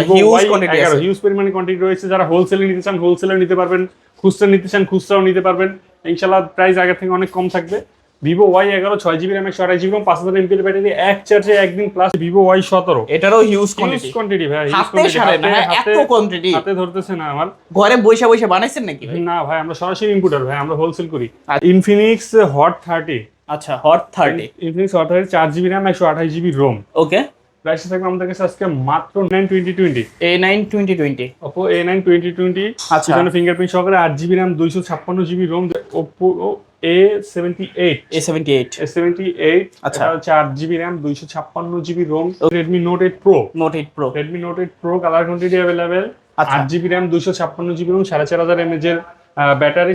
আচ্ছা, Vivo huge Y quantity 11 আছে। Huge পরিমাণে কোয়ান্টিটি রয়েছে। যারা হোলসেলে নিতে চান হোলসেলে নিতে পারবেন। খুচরা নিতে চান খুচরাও নিতে পারবেন। ইনশাল্লাহ প্রাইস আগের থেকে অনেক কম থাকবে। ভিভো ওয়াই এগারো ছয় জিবি র্যাম একশো আড়াই জিবি পাঁচ হাজার এমপির ব্যাটারি এক চার্জে একদিন প্লাস ভিভো ওয়াই সতেরো। এটারও হিউজ কোয়ান্টিটি কোয়ান্টিটি ভাই এত কোয়ান্টিটি হাতে ধরতেছে না আমার। ঘরে বইসা বইসা বানাইছেন নাকি না ভাই আমরা সরাসরি ইম্পোর্টার ভাই আমরা হোলসেল করি। ইনফিনিক্স হট থার্টি আচ্ছা hot thirty Infinix hot thirty চার জিবি র্যাম একশো আঠাশ জিবি রোম ওকে প্রাইস থাকবে আমাদের কাছে আজকে মাত্র nine twenty twenty A nine twenty twenty Oppo A nine twenty twenty আচ্ছা। ফিঙ্গারপ্রিন্ট সহকারে আট জিবি র্যাম দুইশো ছাপ্পান্ন GB ROM Oppo A seventy eight A seventy eight A seventy eight আচ্ছা। হচ্ছে আট জিবি র্যাম দুইশো ছাপ্পান্ন GB ROM Redmi note eight pro note eight pro Redmi note eight pro colour quantity available. আট GB RAM দুইশো ছাপ্পান্ন GB ROM সাড়ে চার হাজার এমএজ এর battery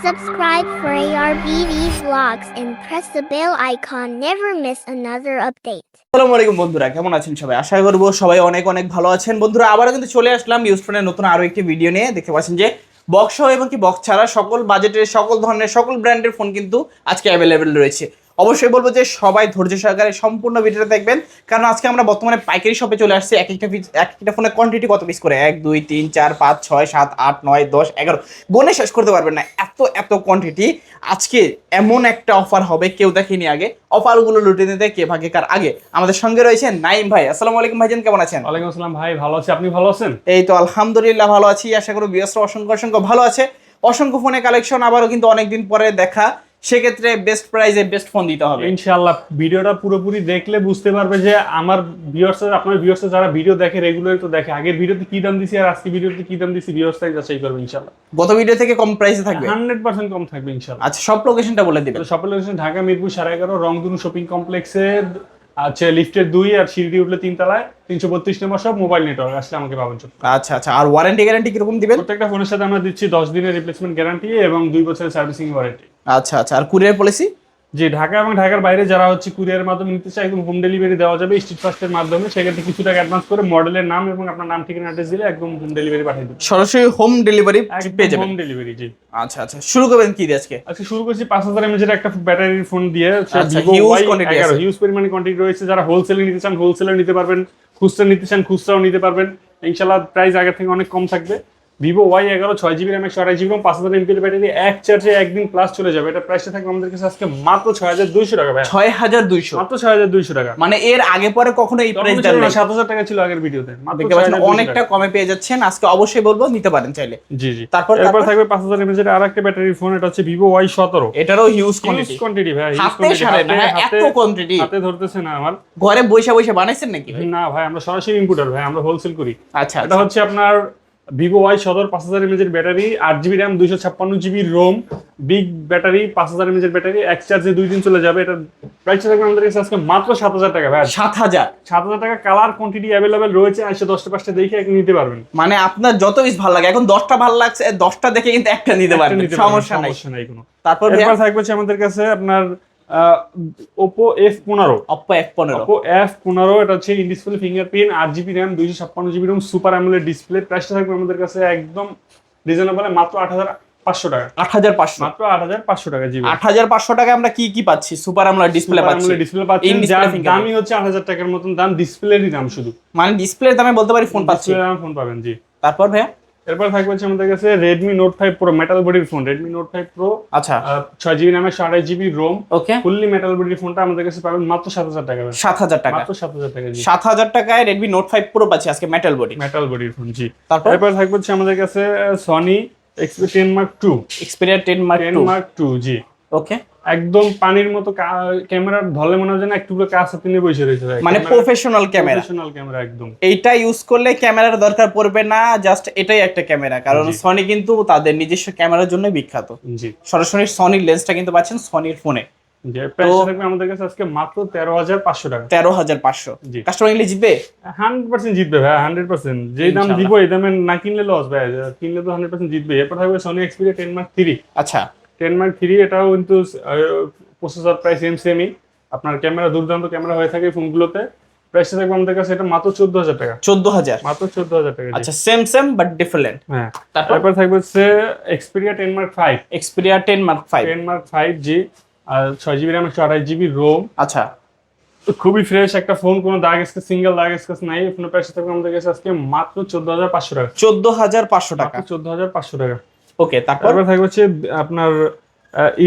Subscribe for ARBV vlogs and press the bell icon. Never miss another update. আসসালামু আলাইকুম বন্ধুরা, কেমন আছেন সবাই আশা করব সবাই অনেক অনেক ভালো আছেন বন্ধুরা, আবারও কিন্তু চলে আসলাম ইউজফোনের নতুন আরও একটি ভিডিও নিয়ে দেখতে পাচ্ছেন যে বক্স এবং কি বক্স ছাড়া সকল বাজেটের সকল ধরনের, সকল ব্র্যান্ডের ফোন কিন্তু আজকে অ্যাভেলেবেল রয়েছে অবশ্যই বলব যে সবাই ধৈর্য সহকারে সম্পূর্ণ ভিডিওটা দেখবেন। কারণ আজকে আমরা বর্তমানে পাইকারি শপে চলে আসছি এক একটা এক একটা ফোনের কোয়ান্টিটি কত পিস করে? এক দুই তিন চার পাঁচ ছয় সাত আট নয় দশ এগারো। গনে শেষ করতে পারবেন না এত এত কোয়ান্টিটি আজকে এমন একটা অফার হবে কেউ দেখেনি আগে। অফারগুলো লুটে নিতে কে ভাগে কার আগে। আমাদের সঙ্গে রয়েছে নাইম ভাই। আসসালামু আলাইকুম ভাইজান কেমন আছেন? ওয়ালাইকুম আসসালাম ভাই ভালো আছি। আপনি ভালো আছেন? এই তো আলহামদুলিল্লাহ ভালো আছি। আশা করি বিয়স্ত্র অসংখ্য অসংখ্য ভালো আছে। অসংখ্য ফোনে কালেকশন আবারও কিন্তু অনেকদিন পরে দেখা। সেক্ষেত্রে বেস্ট প্রাইসে বেস্ট ফোন দিতে হবে। ইনশাআল্লাহ ভিডিওটা পুরোপুরি দেখলে বুঝতে পারবে যে আমার ভিউয়ার্স আপনার ভিউয়ার্স যারা ভিডিও দেখে রেগুলার তো দেখে আগের ভিডিওতে কি দাম দিছি আর আজকে ভিডিওতে কি দাম দিছি ভিউয়ার্স তাই যাচাই করবে ইনশাআল্লাহ। গত ভিডিও থেকে কম প্রাইসে থাকবে? হান্ড্রেড পার্সেন্ট কম থাকবে ইনশাআল্লাহ। আচ্ছা সব লোকেশনটা বলে দিবেন। সব লোকেশন ঢাকা মিরপুর সাড়ে এগারো রংধনু শপিং কমপ্লেক্সের আছে লিফটের দুই আর সিঁড়ি উঠলে তিন তলায় তিনশো বত্রিশ নম্বর সব মোবাইল নেটওয়ার্ক আসলে আমাকে পাবেন আচ্ছা আচ্ছা আর ওয়ারেন্টি গ্যারান্টি কীরকম দিবেন? প্রত্যেকটা ফোনের সাথে আমরা দিচ্ছি দশ দিনের রিপ্লেসমেন্ট গ্যারান্টি এবং দুই বছরের সার্ভিসিং ওয়ারেন্টি আচ্ছা আচ্ছা আর কুরিয়ার পলিসি যে ঢাকা এবং ঢাকার বাইরে যারা হচ্ছে কুরিয়ারের মাধ্যমে নিতে চায় একদম হোম ডেলিভারি দেওয়া যাবে স্ট্রিট ফাস্টের মাধ্যমে। সেক্ষেত্রে কিছু টাকা অ্যাডভান্স করে মডেলের নাম এবং আপনার নাম ঠিকানা অ্যাড্রেস দিলে একদম হোম ডেলিভারি পাঠিয়ে দেবে। সরাসরি হোম ডেলিভারি পেয়ে যাবেন। হোম ডেলিভারি জি। আচ্ছা আচ্ছা। শুরু করবেন কি দিয়ে আজকে? আজকে শুরু করছি পাঁচ হাজার এমএজ এর একটা ব্যাটারির ফোন দিয়ে। আচ্ছা, huge quantity আছে। হিউজ পরিমাণে কোয়ান্টিটি রয়েছে। যারা হোলসেলে নিতে চান হোলসেলে নিতে পারবেন। খুচরা নিতে চান খুচরাও নিতে পারবেন। ইনশাল্লাহ প্রাইস আগের থেকে অনেক কম থাকবে। ভিভো ওয়াই এগারো ছয় জিবি র্যাম একশো আড়াই জিবি পাঁচ হাজার এমপির ব্যাটারি এক চার্জে একদিন প্লাস চলে যাবে। এটা প্রাইসটা থাকবে আমাদের কাছে আজকে মাত্র ছয় হাজার দুইশো টাকা ভাই ছয় হাজার দুইশো। মাত্র ছয় হাজার দুইশো টাকা। মানে এর আগে পরে কখনো এই প্রাইস নাই। সাত হাজার টাকা ছিল আগের ভিডিওতে। অনেকটা কমে পেয়ে যাচ্ছেন। আজকে অবশ্যই বলব নিতে পারেন চাইলে। জি জি। তারপর- এরপর তারপর? থাকবে পাঁচ হাজার এমএজ এর আর একটা ব্যাটারি ফোন এটা হচ্ছে ভিভো ওয়াই সতেরো। এটারও হিউজ কোয়ান্টিটি কোয়ান্টিটি ভাই হাতে সারে না এত কোয়ান্টিটি হাতে ধরতেছে না আমার। ঘরে বইসা বইসা বানাইছেন নাকি না ভাই আমরা সরাসরি ইম্পোর্টার ভাই আমরা হোলসেল করি। আচ্ছা এটা হচ্ছে আপনার ভিভো ওয়াই সদর পাঁচ হাজার এমএজ এর ব্যাটারি আট জিবি র্যাম দুইশো ছাপ্পান্ন জিবি রোম বিগ ব্যাটারি পাঁচ হাজার এমএজ এর ব্যাটারি এক চার্জে দুই দিন চলে যাবে। এটা প্রাইস থাকবে আমাদের কাছে আজকে মাত্র সাত হাজার টাকা ভাই। সাত হাজার। সাত হাজার টাকা কালার কোয়ান্টিটি অ্যাভেলেবেল রয়েছে এসে দশটা পাঁচটা দেখে এক নিতে পারবেন। মানে আপনার যত পিস ভালো লাগে এখন দশটা ভালো লাগছে দশটা দেখে কিন্তু একটা নিতে পারবেন সমস্যা নাই। কোনো। তারপর থাকবে আমাদের কাছে আপনার ওপো এফ পনেরো। অপ্পো এফ পনেরো। ওপো এফ পনেরো এটা হচ্ছে ইন ডিসপ্লে ফিঙ্গারপ্রিন্ট আট জিবি র্যাম দুইশো ছাপ্পান্ন GB ROM super AMOLED display প্রাইসটা থাকবে আমাদের কাছে একদম রিজনেবল মাত্র আট হাজার পাঁচশো টাকা। আট হাজার পাঁচশো। মাত্র আট হাজার পাঁচশো টাকা জিবি আট হাজার পাঁচশো টাকায় আমরা কি কি পাচ্ছি? সুপার আমরা ডিসপ্লে পাচ্ছি। ডিসপ্লে In-display যার দামই হচ্ছে আট হাজার টাকার মতন দাম ডিসপ্লেরই দাম শুধু। মানে ডিসপ্লের দামে বলতে পারি ফোন পাচ্ছি। ফোন পাবেন জি। তারপর ভাইয়া? এরপর থাকবে হচ্ছে আমাদের কাছে Redmi note five pro metal বডির phone Redmi note five pro আচ্ছা। ছয় জিবি নামে আড়াই GB ROM okay fully metal বডির ফোনটা আমাদের কাছে পাবেন মাত্র সাত হাজার টাকা সাত হাজার টাকা। মাত্র সাত হাজার টাকা জি সাত হাজার টাকায় রেডমি নোট ফাইভ প্রো পাচ্ছি আজকে মেটাল বডি মেটাল বডির ফোন জি। তারপর? এরপর থাকবে হচ্ছে আমাদের কাছে Sony Xperia ten mark two Xperia ten mark ten two mark two জি। ওকে একদম পানির মতো ক্যামেরার ধরলে মনে হয় যেন একটু করে কাছে তিনি বসে রয়েছে মানে প্রফেশনাল ক্যামেরা। প্রফেশনাল ক্যামেরা একদম। এইটা ইউজ করলে ক্যামেরার দরকার পড়বে না জাস্ট এটাই একটা ক্যামেরা। কারণ সনি কিন্তু তাদের নিজস্ব ক্যামেরার জন্য বিখ্যাত। জি। সরাসরি সনির লেন্সটা কিন্তু পাচ্ছেন সনির ফোনে আমাদের কাছে আজকে মাত্র তেরো হাজার পাঁচশো টাকা। তেরো হাজার পাঁচশো। কাস্টমার ইংলিশ জিতবে? হান্ড্রেড পার্সেন্ট জিতবে ভাই হান্ড্রেড পার্সেন্ট যেই দাম। দিব এই দামে না কিনলে লস ভাই। কিনলে তো হান্ড্রেড পার্সেন্ট জিতবে। এরপর থাকবে Sony Xperia ten mark three আচ্ছা। টেন মার্ক থ্রি এটাও কিন্তু প্রসেসর প্রায় সেম সেমই আপনার ক্যামেরা দুর্দান্ত ক্যামেরা হয়ে থাকে ফোনগুলোতে। প্রাইসটা থাকবে আমাদের কাছে এটা মাত্র চোদ্দ হাজার টাকা। চোদ্দ হাজার মাত্র চোদ্দ হাজার টাকা আচ্ছা সেম সেম বাট ডিফারেন্ট হ্যাঁ। তারপর? থাকবে হচ্ছে Xperia ten mark five Xperia ten mark five ten mark five জি। আর ছয় জিবি র্যাম একশো আঠাশ জিবি রোম আচ্ছা। খুবই ফ্রেশ একটা ফোন কোনো দাগ স্কেচ সিঙ্গেল দাগ স্কেচ নাই। ফোনের প্রাইস থাকবে আমাদের কাছে আজকে মাত্র চোদ্দ হাজার পাঁচশো টাকা। চোদ্দ হাজার পাঁচশো টাকা। চোদ্দ হাজার পাঁচশো টাকা। ওকে তারপর? তারপর থাকবে হচ্ছে আপনার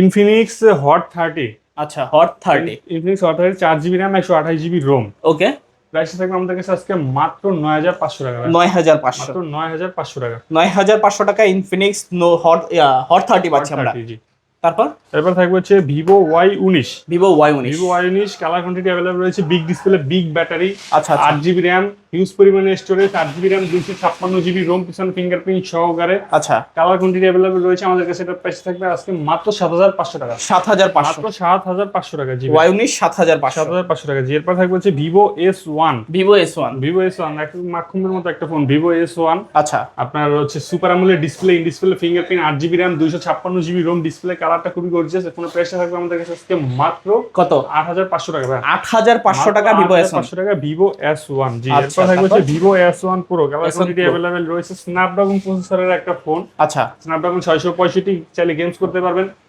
ইনফিনিক্স হট থার্টি আচ্ছা hot thirty Infinix hot thirty চার জিবি র্যাম একশো আঠাশ জিবি রোম ওকে প্রাইস থাকবে আমাদের কাছে আজকে মাত্র নয় হাজার পাঁচশো টাকা। নয় হাজার পাঁচশো। মাত্র নয় হাজার পাঁচশো টাকা। নয় হাজার পাঁচশো টাকা Infinix no hot hot thirty পাচ্ছি আমরা। 30 জি। তারপর? এরপর থাকবে হচ্ছে ভিভো ওয়াই উনিশ। ভিভো ওয়াই উনিশ। ভিভো ওয়াই উনিশ কালার কোয়ান্টিটি অ্যাভেলেবল রয়েছে বিগ ডিসপ্লে বিগ ব্যাটারি আচ্ছা আচ্ছা। আট জিবি র্যাম হিউজ পরিমাণে স্টোরেজ আট জিবি র্যাম দুইশো ছাপ্পান্ন জিবি রোম পিছনে ফিঙ্গারপ্রিন্ট সহকারে। আচ্ছা। কালার কোয়ান্টিটি অ্যাভেলেবল রয়েছে আমাদের কাছে এটা প্রাইস থাকবে আজকে মাত্র সাত হাজার পাঁচশো টাকা। সাত হাজার পাঁচশো। মাত্র সাত হাজার পাঁচশো টাকা জি ওয়াই উনিশ সাত হাজার পাঁচশো। সাত হাজার পাঁচশো টাকা। জি এরপর থাকবে হচ্ছে Vivo S one Vivo S one Vivo S one একটা মাখুমের মতো একটা ফোন ভিভো এস ওয়ান আচ্ছা। আপনার হচ্ছে সুপার আমলের ডিসপ্লে ইন ডিসপ্লে ফিঙ্গারপ্রিন্ট আট জিবি র্যাম দুইশো ছাপ্পান্ন জিবি রোম ডিসপ্লে কালারটা খুবই গর্জিয়াস ফোনের প্রাইসটা থাকবে আমাদের কাছে আজকে মাত্র কত? আট হাজার পাঁচশো টাকা। আট হাজার পাঁচশো টাকা ভিভো এস ওয়ান পাঁচশো টাকা ভিভো এস ওয়ান জি এরপর থাকবে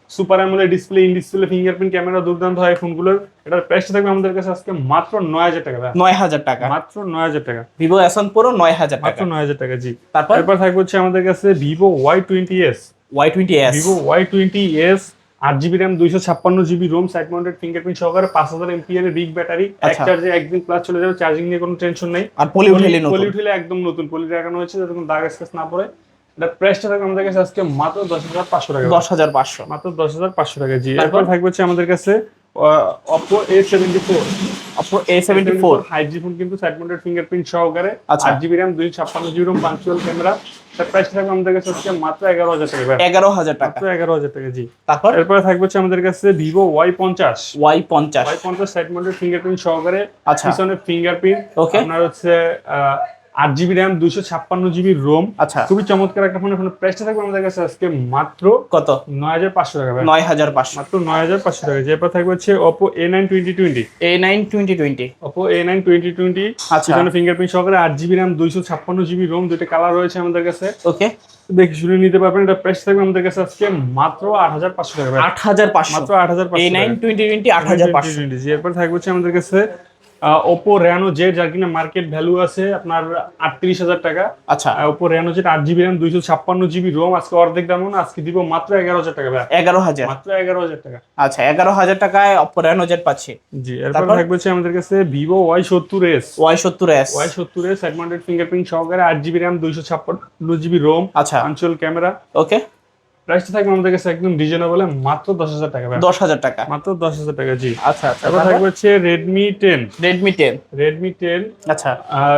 super AMOLED display in display fingerprint camera দুর্দান্ত হয় ফোনগুলোর এটার প্রাইসটা থাকবে আমাদের কাছে আজকে মাত্র 9000 টাকা নয় হাজার টাকা। মাত্র 9000 টাকা। Vivo S1 Pro 9000 টাকা। মাত্র 9000 টাকা জি। তারপর? এরপর হচ্ছে আমাদের কাছে Vivo Y20s Y20s Vivo Y20s আট জিবি র্যাম দুইশো ছাপ্পান্ন GB ROM side mounted fingerprint সহকারে পাঁচ হাজার এমপিআর বিগ ব্যাটারি এক আচ্ছা। চার্জে একদিন প্লাস চলে যাবে চার্জিং নিয়ে কোনো টেনশন নেই। আর পলি উঠলে পলি উঠলে একদম নতুন। পলি লাগানো হয়েছে যাতে কোনো দাগ স্কেচ না পড়ে। এটা প্রাইসটা থাকবে আমাদের কাছে আজকে মাত্র দশ হাজার পাঁচশো টাকা। দশ হাজার পাঁচশো। মাত্র দশ হাজার পাঁচশো টাকা। জি? এরপর থাকবে হচ্ছে আমাদের কাছে Oppo A seventy four Oppo A seventy four five G phone কিন্তু সাইড মাউন্টেড ফিঙ্গারপ্রিন্ট সহকারে। আচ্ছা। আট জিবি র্যাম দুই ছাপ্পান্ন জিবি রোম পাঁচচুয়াল ক্যামেরা তার প্রাইসটা থাকবে আমাদের কাছে হচ্ছে মাত্র এগারো হাজার টাকা। এগারো হাজার টাকা। এগারো হাজার টাকা জি। তারপর? এরপরে থাকবে হচ্ছে আমাদের কাছে ভিভো ওয়াই পঞ্চাশ। ওয়াই পঞ্চাশ। ওয়াই পঞ্চাশ সাইড মাউন্টেড ফিঙ্গারপ্রিন্ট সহকারে। আচ্ছা। পিছনে ফিঙ্গারপ্রিন্ট Okay. আপনার হচ্ছে আট জিবি র্যাম দুইশো ছাপ্পান্ন জিবি রোম আচ্ছা। খুবই চমৎকার একটা ফোন। এখন প্রাইসটা থাকবে আমাদের কাছে আজকে মাত্র কত? নয় হাজার পাঁচশো টাকা নয় হাজার পাঁচশো। মাত্র নয় হাজার পাঁচশো টাকা। যে এরপর থাকবে হচ্ছে Oppo A nine twenty twenty A nine twenty twenty Oppo A nine twenty twenty আচ্ছা। ফিঙ্গারপ্রিন্ট সহকারে আট জিবি র্যাম দুইশো ছাপ্পান্ন জিবি রোম দুইটা কালার রয়েছে আমাদের কাছে। ওকে দেখে শুনে নিতে পারবেন এটা প্রাইস থাকবে আমাদের কাছে আজকে মাত্র আট হাজার পাঁচশো টাকা। আট হাজার পাঁচশো। মাত্র আট হাজার পাঁচশো নাইন টোয়েন্টি টোয়েন্টি আট হাজার পাঁচশো। 2020 জি, এরপর থাকবে হচ্ছে আমাদের কাছে ওপো র্যানো জেড যার কিনা মার্কেট ভ্যালু আছে আপনার আটত্রিশ হাজার টাকা। আচ্ছা। ওপো র্যানো জেড আট জিবি র্যাম দুইশো ছাপ্পান্ন জিবি রোম আজকে অর্ধেক দাম না আজকে দিব মাত্র এগারো হাজার টাকা এগারো হাজার। মাত্র এগারো হাজার টাকা। আচ্ছা এগারো হাজার টাকায় অপো রেনো জেড পাচ্ছি। জি এরপর থাকবে হচ্ছে আমাদের কাছে ভিভো ওয়াই সত্তর এস ওয়াই সত্তর এস ওয়াই সত্তর এস সেগমেন্টেড ফিঙ্গারপ্রিন্ট সহকারে আট জিবি র্যাম দুইশো ছাপ্পান্ন জিবি রোম আচ্ছা। আঞ্চল ক্যামেরা ওকে প্রাইসটা থাকবে আমাদের কাছে একদম রিজনেবল মাত্র দশ হাজার টাকা দশ হাজার টাকা। মাত্র দশ হাজার টাকা জি। আচ্ছা আচ্ছা থাকবে হচ্ছে Redmi ten Redmi ten Redmi ten আচ্ছা।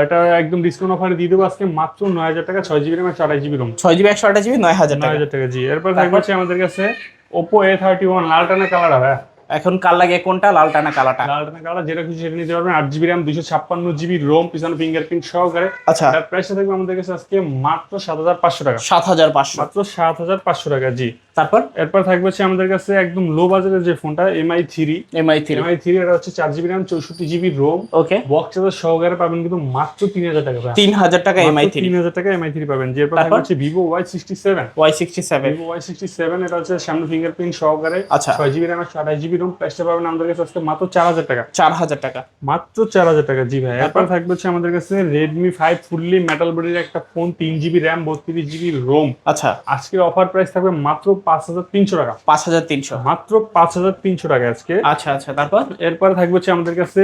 এটা একদম ডিসকাউন্ট অফারে দিয়ে দেবো আজকে মাত্র নয় হাজার টাকা ছয় জিবি র্যাম একশো আঠাশ জিবি রোম ছয় জিবি একশো আঠাশ জিবি নয় হাজার নয় হাজার টাকা জি। এরপর থাকবে হচ্ছে আমাদের কাছে ওপো এ থার্টি ওয়ান লাল টানা কালার হবে এখন কাল লাগে কোনটা? লাল টানা কালাটা। লাল টানা কালাটা যেটা খুশি সেটা নিতে পারবেন। আট জিবি র্যাম দুশো ছাপ্পান্ন জিবি রোম পিছনে ফিঙ্গারপ্রিন্ট সহকারে। আচ্ছা। তার প্রাইসটা থাকবে আমাদের কাছে আজকে মাত্র সাত হাজার পাঁচশো টাকা। সাত হাজার পাঁচশো। মাত্র সাত হাজার পাঁচশো টাকা জি। তারপর? এরপর থাকবে হচ্ছে আমাদের কাছে একদম লো বাজেটের যে ফোনটা MI three MI three MI three এটা হচ্ছে চার জিবি র্যাম চৌষট্টি GB ROM okay box charger সহকারে পাবেন কিন্তু মাত্র তিন হাজার টাকা। তিন হাজার টাকা এমআই থ্রি তিন হাজার টাকা এমআই থ্রি পাবেন। যে এরপর হচ্ছে Vivo Y sixty seven Y sixty seven Vivo Y sixty seven এটা হচ্ছে সামনে ফিঙ্গারপ্রিন্ট সহকারে। আচ্ছা। ছয় জিবি র্যাম একশো আঠাশ জিবি রোম প্রাইসটা পাবেন আমাদের কাছে আজকে মাত্র চার হাজার টাকা। চার হাজার টাকা। মাত্র চার হাজার টাকা জি ভাই। এরপর থাকবে হচ্ছে আমাদের কাছে রেডমি ফাইভ ফুললি মেটাল বডির একটা ফোন তিন জিবি র্যাম বত্রিশ জিবি রোম আচ্ছা। আজকের অফার প্রাইস থাকবে মাত্র পাঁচ হাজার তিনশো টাকা। পাঁচ হাজার তিনশো। মাত্র পাঁচ হাজার তিনশো টাকা আজকে। আচ্ছা আচ্ছা তারপর? এরপর থাকবে হচ্ছে আমাদের কাছে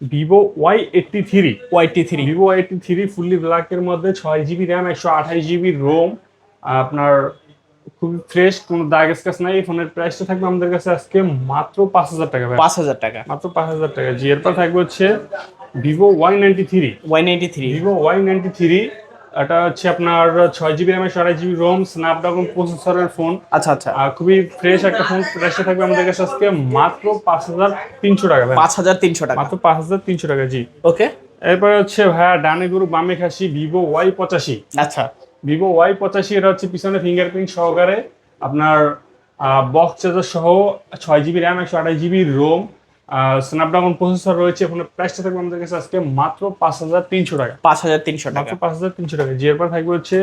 ভিভো ওয়াই এইটটি থ্রি ওয়াইটি three Vivo eighty three fully ব্ল্যাকের মধ্যে ছয় জিবি র্যাম একশো আঠাশ জিবি রোম আপনার খুবই ফ্রেশ কোনো দাগ স্কাচ নাই এই ফোনের প্রাইসটা থাকবে আমাদের কাছে আজকে মাত্র পাঁচ হাজার টাকা পাঁচ হাজার টাকা। মাত্র পাঁচ হাজার টাকা। জি এরপর থাকবে হচ্ছে Vivo Y ninety three Y ninety three Vivo Y ninety three এটা হচ্ছে আপনার ছয় জিবি র্যাম আঠাশ জিবি রোম স্ন্যাপড্রাগন প্রসেসরের ফোন আচ্ছা আচ্ছা। আর খুবই ফ্রেশ একটা ফোন প্রাইসটা থাকবে আমাদের কাছে আজকে মাত্র পাঁচ হাজার তিনশো টাকা পাঁচ হাজার তিনশো টাকা। মাত্র পাঁচ হাজার তিনশো টাকা জি। ওকে। এরপরে হচ্ছে ভাইয়া ডানে গুরু বামে খাসি ভিভো ওয়াই পঁচাশি। আচ্ছা। ভিভো ওয়াই পঁচাশি এটা হচ্ছে পিছনে ফিঙ্গারপ্রিন্ট সহকারে আপনার বক্স চার্জার সহ ছয় জিবি র্যাম একশো আঠাশ জিবি রোম স্ন্যাপড্রাগন প্রসেসর রয়েছে ফোনের প্রাইসটা থাকবে আমাদের কাছে আজকে মাত্র পাঁচ হাজার তিনশো টাকা। পাঁচ হাজার তিনশো টাকা। পাঁচ হাজার তিনশো টাকা। জিয়ার পর থাকবে হচ্ছে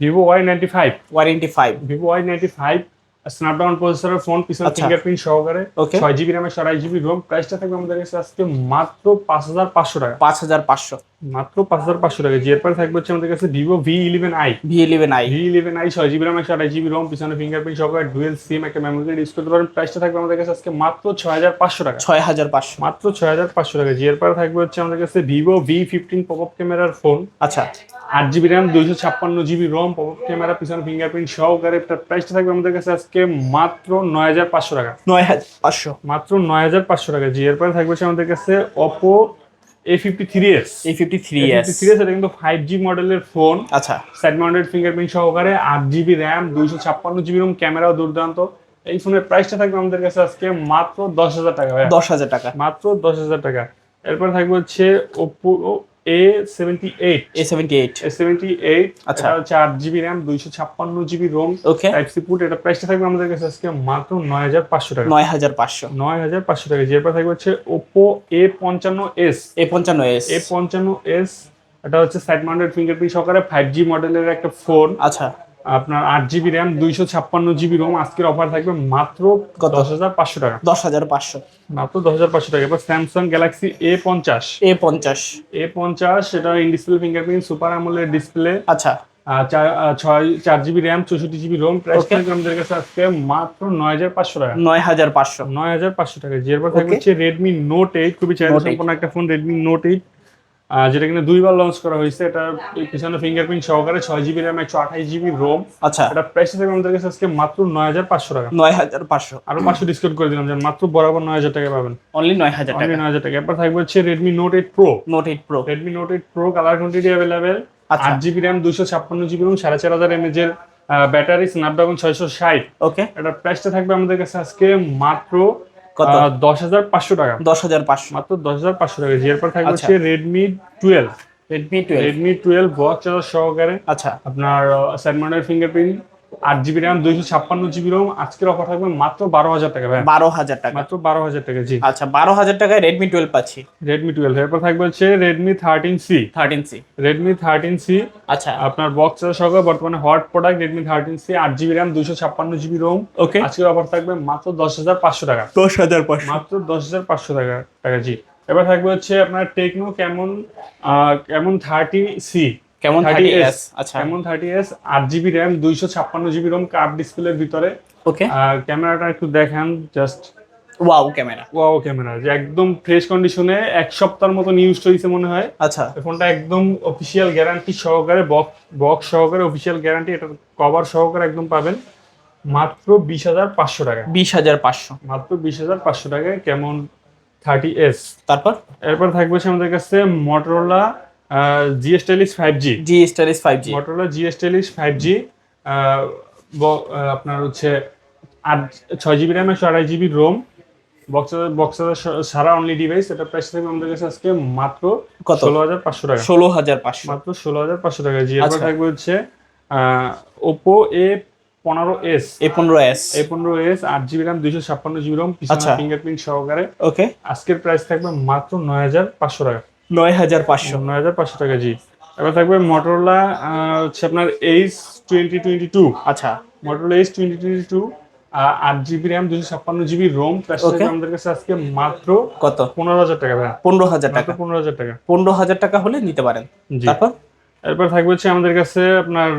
Vivo Y ninety five Y ninety five Vivo Y ninety five Snapdragon প্রসেসরের ফোন পিছনে। ফিঙ্গারপ্রিন্ট সহকারে. ছয় জিবি র্যামের আড়াই জিবি রোম প্রাইসটা থাকবে আমাদের কাছে আজকে মাত্র পাঁচ হাজার পাঁচশো টাকা। পাঁচ হাজার পাঁচশো। মাত্র পাঁচ হাজার পাঁচশো টাকা। জি এরপরে থাকবে হচ্ছে আমাদের কাছে Vivo V eleven i V eleven i V eleven i ছয় জিবি র্যাম একশো আড়াই জিবি রোম পিছনে ফিঙ্গারপ্রিন্ট সহকারে ডুয়েল সিম একটা মেমোরি কার্ড ইউজ করতে পারেন। প্রাইসটা থাকবে আমাদের কাছে আজকে মাত্র ছয় হাজার পাঁচশো টাকা। ছয় হাজার পাঁচশো। মাত্র ছয় হাজার পাঁচশো টাকা। জি এরপরে থাকবে হচ্ছে আমাদের কাছে Vivo V fifteen pop up ক্যামেরার ফোন আচ্ছা। আট জিবি র্যাম দুইশো ছাপ্পান্ন জিবি রোম পপ ক্যামেরা পিছনে ফিঙ্গারপ্রিন্ট সহকারে। প্রাইসটা থাকবে আমাদের কাছে আজকে মাত্র নয় হাজার পাঁচশো টাকা। নয় হাজার পাঁচশো। মাত্র নয় হাজার পাঁচশো টাকা। জি এরপরে থাকবে হচ্ছে আমাদের কাছে অপো A53s A53s A53s এটা কিন্তু 5G মডেলের ফোন আচ্ছা। সাইড মাউন্টেড ফিঙ্গারপ্রিন্ট সহকারে 8GB RAM 256GB ROM camera দুর্দান্ত। এই ফোনের প্রাইসটা থাকবে আমাদের কাছে আজকে মাত্র 10000 টাকা 10000 টাকা। মাত্র 10000 টাকা। এরপর থাকবে হচ্ছে Oppo A78 A78 A78 আচ্ছা। 4GB RAM 256GB ROM okay type C port এটা প্রাইসটা থাকবে আমাদের কাছে আজকে মাত্র 9500 টাকা। 9500 9500 টাকা। যেরপর থাকবে হচ্ছে Oppo A55s A55s A55s এটা হচ্ছে সাইড মাউন্টেড ফিঙ্গারপ্রিন্ট সহকারে 5G মডেলের একটা ফোন আচ্ছা। আপনার আট জিবি র্যাম দুইশো ছাপ্পান্ন জিবি রোম আজকের অফার থাকবে মাত্র দশ হাজার পাঁচশো টাকা। দশ হাজার পাঁচশো। মাত্র দশ হাজার পাঁচশো টাকা। এবার স্যামসাং গ্যালাক্সি এ পঞ্চাশ। এ পঞ্চাশ। এ পঞ্চাশ সেটা ইন ডিসপ্লে ফিঙ্গারপ্রিন্ট সুপার আমলের ডিসপ্লে আচ্ছা ছয় চার জিবি র্যাম চৌষট্টি জিবি রোম প্রাইস. থাকবে আমাদের কাছে আজকে মাত্র নয় হাজার পাঁচশো টাকা। নয় হাজার পাঁচশো। নয় হাজার পাঁচশো টাকা। যে এরপর থাকবে হচ্ছে রেডমি নোট এইট খুবই চাহিদা সম্পন্ন একটা ফোন রেডমি নোট এইট যেটা কিনা দুইবার লঞ্চ করা হয়েছে এটা পিছনে ফিঙ্গারপ্রিন্ট সহকারে ছয় জিবি র্যাম একশো আঠাশ জিবি রোম আচ্ছা। এটা প্রাইস থাকবে আমাদের কাছে আজকে মাত্র নয় হাজার পাঁচশো টাকা। নয় হাজার পাঁচশো। আরও পাঁচশো ডিসকাউন্ট করে দিলাম যেন মাত্র বরাবর নয় হাজার টাকা পাবেন। অনলি নয় হাজার টাকা। নয় হাজার টাকা। এরপর থাকবে হচ্ছে Redmi note eight pro note eight pro Redmi note eight pro colour quantity available. আট জিবি র্যাম দুশো ছাপ্পান্ন জিবি রোম সাড়ে চার হাজার এমএজ এর ব্যাটারি স্ন্যাপড্রাগন ছয়শো ষাট। ওকে এটার প্রাইসটা থাকবে আমাদের কাছে আজকে মাত্র কত? দশ হাজার পাঁচশো টাকা। দশ হাজার পাঁচশো। মাত্র দশ হাজার পাঁচশো টাকা। জিয়ার এরপর থাকবে আচ্ছা। হচ্ছে Redmi twelve Redmi twelve Redmi twelve box charger সহকারে আচ্ছা। আপনার সাইডমাউন্টেড ফিঙ্গারপ্রিন্ট আট জিবি র্যাম দুইশো ছাপ্পান্ন জিবি রোম আজকের অফার থাকবে মাত্র বারো হাজার টাকা ভাই বারো হাজার টাকা। মাত্র বারো হাজার টাকা জি। আচ্ছা বারো হাজার টাকায় রেডমি টুয়েলভ পাচ্ছি। রেডমি টুয়েলভ এরপর থাকবে হচ্ছে Redmi thirteen C thirteen C Redmi thirteen C আচ্ছা। আপনার বক্স চার্জার সহকারে বর্তমানে hot product Redmi thirteen C আট জিবি র্যাম দুইশো ছাপ্পান্ন জিবি রোম ওকে আজকের অফার থাকবে মাত্র দশ হাজার পাঁচশো টাকা। দশ হাজার মাত্র দশ হাজার পাঁচশো টাকা টাকা জি। এবার থাকবে হচ্ছে আপনার Tecno Camon Camon thirty C Camon thirty S আচ্ছা। কেমন থার্টি এস আট জিবি র্যাম দুইশো ছাপ্পান্ন জিবি রোম কার্ভ ডিসপ্লের ভিতরে। ওকে আর ক্যামেরাটা একটু দেখেন just wow camera wow camera যে একদম ফ্রেশ কন্ডিশনে এক সপ্তাহের মতো ইউজ হয়েছে মনে হয়। আচ্ছা। ফোনটা একদম অফিসিয়াল গ্যারান্টি সহকারে বক্স বক্স সহকারে অফিসিয়াল গ্যারান্টি এটা কভার সহকারে একদম পাবেন। মাত্র বিশ হাজার পাঁচশো টাকা। বিশ হাজার পাঁচশো। মাত্র বিশ হাজার পাঁচশো টাকায় কেমন থার্টি এস তারপর? এরপর থাকবে আমাদের কাছে Motorola G stylus five G G stylus five G Motorola G stylus five G আপনার হচ্ছে আট ছয় জিবি র্যাম একশো আড়াই জিবি রোম বক্সার বক্সার সারা অনলি ডিভাইস এটা প্রাইস থাকবে আমাদের কাছে আজকে মাত্র? ষোলো হাজার পাঁচশো টাকা। ষোলো হাজার পাঁচশো। মাত্র ষোলো হাজার পাঁচশো টাকা। জি এরপর আচ্ছা। থাকবে হচ্ছে ওপো এ পনেরো এস এ পনেরো এস এ পনেরো এস আট জিবি র্যাম দুইশো ছাপ্পান্ন জিবি রোম। ফিঙ্গারপ্রিন্ট সহকারে। ওকে আজকের প্রাইস থাকবে মাত্র নয় হাজার পাঁচশো টাকা। নয় হাজার পাঁচশো। নয় হাজার পাঁচশো টাকা জি। এবার থাকবে মটোরোলা হচ্ছে আপনার এইচ টোয়েন্টি টোয়েন্টি টু আচ্ছা। Motorola H twenty twenty two আট জিবি র্যাম দুশো ছাপ্পান্ন জিবি রোম আমাদের কাছে আজকে মাত্র কত? পনেরো হাজার টাকা ভাই পনেরো হাজার টাকা। পনেরো হাজার টাকা। পনেরো হাজার টাকা হলে নিতে পারেন। তারপর? এরপর থাকবে হচ্ছে আমাদের কাছে আপনার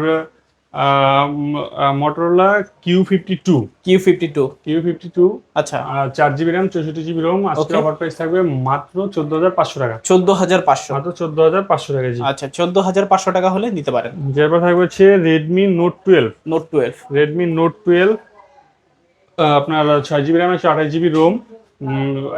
Motorola Q fifty two Q fifty two Q fifty two আচ্ছা। চার জিবি র্যাম চৌষট্টি জিবি রোম আজকে Okay. অফার প্রাইস থাকবে মাত্র চোদ্দ হাজার পাঁচশো টাকা। চোদ্দ হাজার পাঁচশো। মাত্র চোদ্দ হাজার পাঁচশো টাকা জি। আচ্ছা চোদ্দ হাজার পাঁচশো টাকা হলে নিতে পারেন। এরপর থাকবে হচ্ছে Redmi note twelve note twelve Redmi note twelve আপনার ছয় জিবি র্যাম একশো আঠাশ জিবি রোম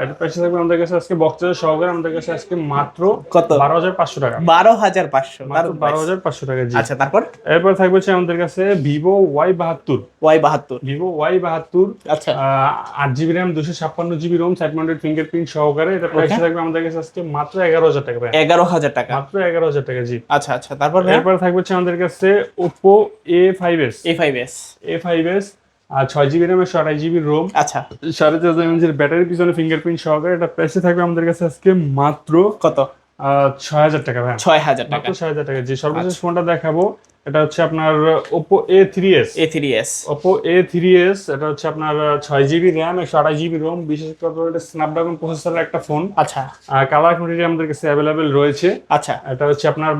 এটা প্রাইস থাকবে আমাদের কাছে আজকে বক্সের সহকারে আমাদের কাছে আজকে মাত্র কত? বারো হাজার পাঁচশো টাকা। বারো হাজার পাঁচশো। বারো হাজার পাঁচশো টাকা জি। আচ্ছা তারপর? এরপর থাকবে হচ্ছে আমাদের কাছে ভিভো ওয়াই বাহাত্তর। ওয়াই বাহাত্তর। ভিভো ওয়াই বাহাত্তর আচ্ছা। আট জিবি র্যাম দুশো ছাপ্পান্ন GB ROM side mounted fingerprint সহকারে এটা প্রাইস থাকবে আমাদের কাছে আজকে মাত্র এগারো হাজার টাকা এগারো হাজার টাকা। মাত্র এগারো হাজার টাকা জি। আচ্ছা আচ্ছা তারপর এরপর থাকবে হচ্ছে আমাদের কাছে Oppo A five S A five S A five S আর ছয় জিবি র্যাম একশো আড়াই জিবি রোম আচ্ছা। সাড়ে চার হাজার ব্যাটারি পিছনে ফিঙ্গারপ্রিন্ট সহকারে এটা প্রাইসে থাকবে আমাদের কাছে আজকে মাত্র কত? ছয় হাজার টাকা ভাই ছয় হাজার টাকা। ছয় হাজার টাকা। যে সর্বশেষ ফোনটা দেখাবো এটা হচ্ছে আপনার Oppo A three S A three S Oppo A three S এটা হচ্ছে আপনার ছয় জিবি র্যাম একশো আঠাশ জিবি রোম বিশেষ করে এটা স্ন্যাপড্রাগন প্রসেসরের একটা ফোন আচ্ছা। কালার কোয়ান্টিটি আমাদের কাছে অ্যাভেলেবেল রয়েছে। আচ্ছা। এটা হচ্ছে আপনার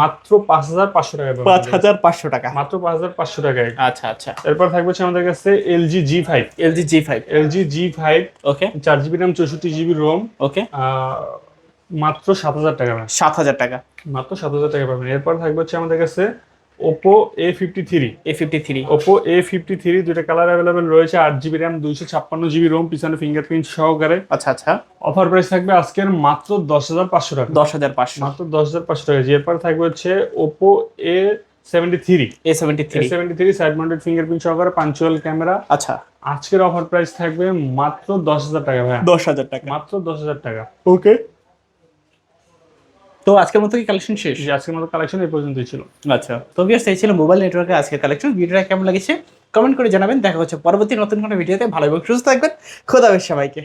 মাত্র পাঁচ হাজার পাঁচশো টাকা পাবেন। পাঁচ হাজার পাঁচশো টাকা। মাত্র পাঁচ হাজার পাঁচশো টাকায় আচ্ছা আচ্ছা। এরপর থাকবে হচ্ছে আমাদের কাছে LG G five LG G five LG G five okay চার জিবি র্যাম চৌষট্টি জিবি রোম ওকে মাত্র সাত হাজার টাকা। পাবেন। সাত হাজার টাকা। মাত্র সাত হাজার টাকা পাবেন। এরপর থাকবে হচ্ছে আমাদের কাছে Oppo A fifty three A fifty three Oppo A fifty three দুইটা কালার অ্যাভেলেবেল রয়েছে আট জিবি র্যাম দুইশো ছাপ্পান্ন জিবি রোম পিছনে ফিঙ্গারপ্রিন্ট সহকারে। আচ্ছা আচ্ছা। অফার প্রাইস থাকবে আজকের মাত্র দশ হাজার পাঁচশো টাকা। দশ হাজার পাঁচশো। মাত্র দশ হাজার পাঁচশো টাকা। এরপর থাকবে হচ্ছে Oppo A seventy three A seventy three seventy three side mounted fingerprint সহকারে পাঞ্চুয়াল ক্যামেরা আচ্ছা। আজকের অফার প্রাইস থাকবে মাত্র দশ হাজার টাকা ভাই দশ হাজার টাকা। মাত্র দশ হাজার টাকা। ওকে তো আজকের মতো কি কালেকশন শেষ? আজকের মতো কালেকশন এই পর্যন্তই ছিল। আচ্ছা তো বিয়ার্স এই ছিল মোবাইল নেটওয়ার্কের আজকের কালেকশন ভিডিওটা কেমন লেগেছে? কমেন্ট করে জানাবেন। দেখা হচ্ছে পরবর্তী নতুন কোনো ভিডিওতে ভালো এবং সুস্থ থাকবেন। খোদা হাফেজ সবাইকে।